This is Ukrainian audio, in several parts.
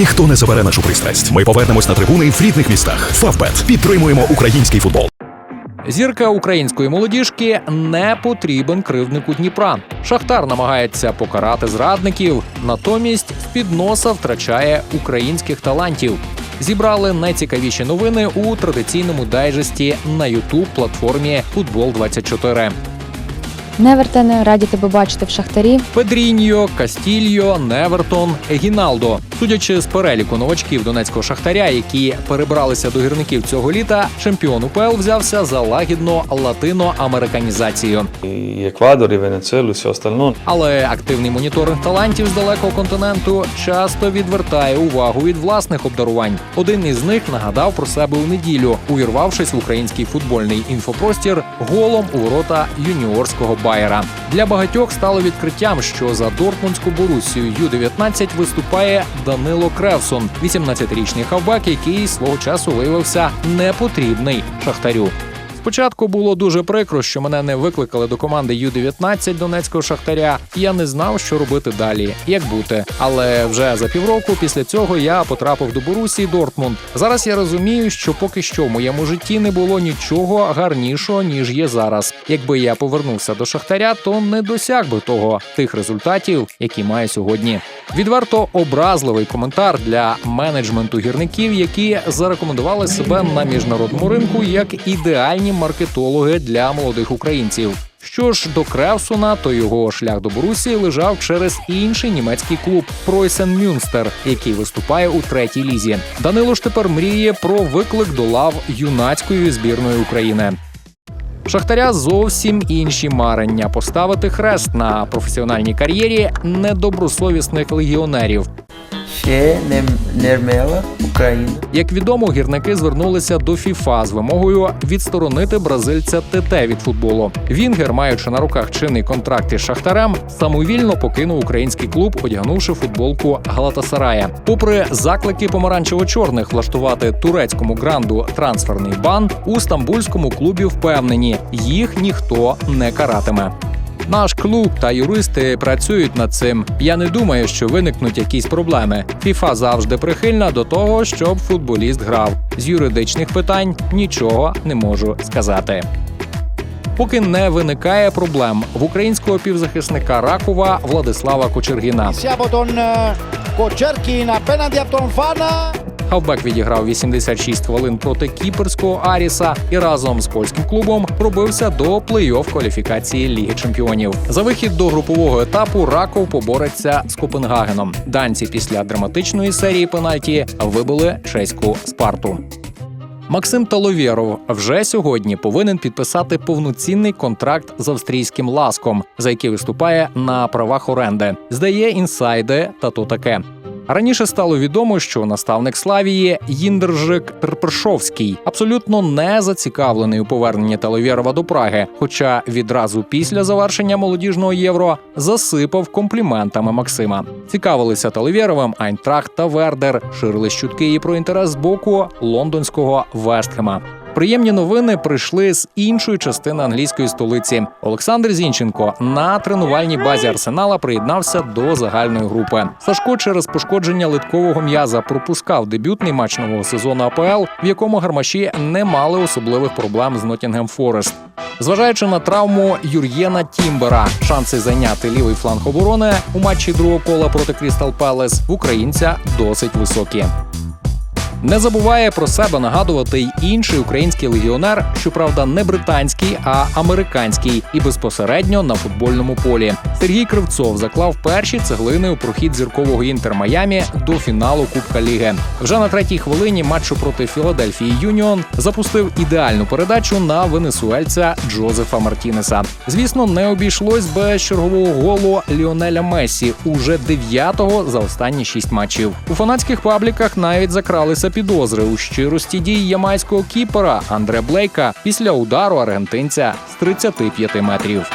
Ніхто не забере нашу пристрасть. Ми повернемось на трибуни в рідних містах. Фавбет підтримуємо український футбол. Зірка української молодіжки не потрібен кривднику Дніпра. Шахтар намагається покарати зрадників, натомість з-під втрачає українських талантів. Зібрали найцікавіші новини у традиційному дайджесті на youtube платформі Футбол 24 Невертене, раді тебе бачити в шахтарі. Педріньо, Кастільо, Невертон, Егіналдо. Судячи з переліку новачків донецького шахтаря, які перебралися до гірників цього літа, чемпіон УПЛ взявся за лагідно латиноамериканізацію. и Эквадор, и Венесуэлу, и все остальное. Але активний моніторинг талантів з далекого континенту часто відвертає увагу від власних обдарувань. Один із них нагадав про себе у неділю, увірвавшись в український футбольний інфопростір голом у ворота юніорського Байера. Для багатьох стало відкриттям, що за Дортмундську Борусію Ю-19 виступає Данило Кревсон, 18-річний хавбек, який свого часу виявився непотрібний шахтарю. Спочатку було дуже прикро, що мене не викликали до команди Ю-19 донецького шахтаря. Я не знав, що робити далі, як бути. Але вже за півроку після цього я потрапив до Борусії Дортмунд. Зараз я розумію, що поки що в моєму житті не було нічого гарнішого ніж є зараз. Якби я повернувся до шахтаря, то не досяг би того тих результатів, які маю сьогодні. Відверто образливий коментар для менеджменту гірників, які зарекомендували себе на міжнародному ринку як ідеальні маркетологи для молодих українців. Що ж до Кревсона, то його шлях до Борусії лежав через інший німецький клуб Пройсен Мюнстер, який виступає у третій лізі. Данило ж тепер мріє про виклик до лав юнацької збірної України. Шахтаря зовсім інші марення поставити хрест на професіональній кар'єрі недобросовісних легіонерів. Нермела, Україна. Як відомо, гірники звернулися до ФІФА з вимогою відсторонити бразильця ТТ від футболу. Вінгер, маючи на руках чинний контракт із шахтарем, самовільно покинув український клуб, одягнувши футболку Галатасарая. Попри заклики помаранчево-чорних влаштувати турецькому гранду трансферний бан, у стамбульському клубі впевнені, їх ніхто не каратиме. Наш клуб та юристи працюють над цим. Я не думаю, що виникнуть якісь проблеми. ФІФА завжди прихильна до того, щоб футболіст грав. З юридичних питань нічого не можу сказати. Поки не виникає проблем в українського півзахисника Ракова Владислава Кочергіна. Siamo con eh, Хавбек відіграв 86 хвилин проти кіперського Аріса і разом з польським клубом пробився до плей-офф кваліфікації Ліги Чемпіонів. За вихід до групового етапу Раков побореться з Копенгагеном. Данці після драматичної серії пенальті вибили чеську спарту. Максим Таловєров вже сьогодні повинен підписати повноцінний контракт з австрійським ласком, за який виступає на правах оренди. Здає інсайди та то таке. Раніше стало відомо, що наставник Славії Їндержик Терпершовський абсолютно не зацікавлений у поверненні Таловєрова до Праги, хоча відразу після завершення молодіжного євро засипав компліментами Максима. Цікавилися Таловєровим Айнтрахт та Вердер, ширили чутки і про інтерес з боку лондонського Вестхема. Приємні новини прийшли з іншої частини англійської столиці. Олександр Зінченко на тренувальній базі Арсенала приєднався до загальної групи. Сашко через пошкодження литкового м'яза пропускав дебютний матч нового сезону АПЛ, в якому гармаші не мали особливих проблем з Нотінгем Форест. Зважаючи на травму Юр'єна Тімбера, шанси зайняти лівий фланг оборони у матчі другого кола проти Крістал Пелес в українця досить високі. Не забуває про себе нагадувати й інший український легіонер, щоправда, не британський, а американський, і безпосередньо на футбольному полі. Сергій Кривцов заклав перші цеглини у прохід зіркового інтер Майамі до фіналу Кубка Ліги. Вже на третій хвилині матчу проти Філадельфії Юніон запустив ідеальну передачу на венесуельця Джозефа Мартінеса. Звісно, не обійшлось без чергового голу Ліонеля Мессі, уже дев'ятого за останні шість матчів. У фанатських пабліках навіть закралися підозри у щирості дій ямайського кіпера Андре Блейка після удару аргентинця з 35 метрів.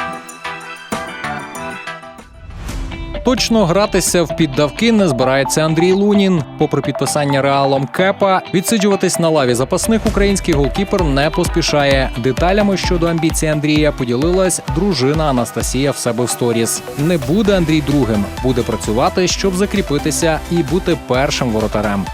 Точно гратися в піддавки не збирається Андрій Лунін. Попри підписання реалом Кепа, відсиджуватись на лаві запасних український голкіпер не поспішає. Деталями щодо амбіцій Андрія поділилась дружина Анастасія в себе в сторіс. Не буде Андрій другим, буде працювати, щоб закріпитися і бути першим воротарем.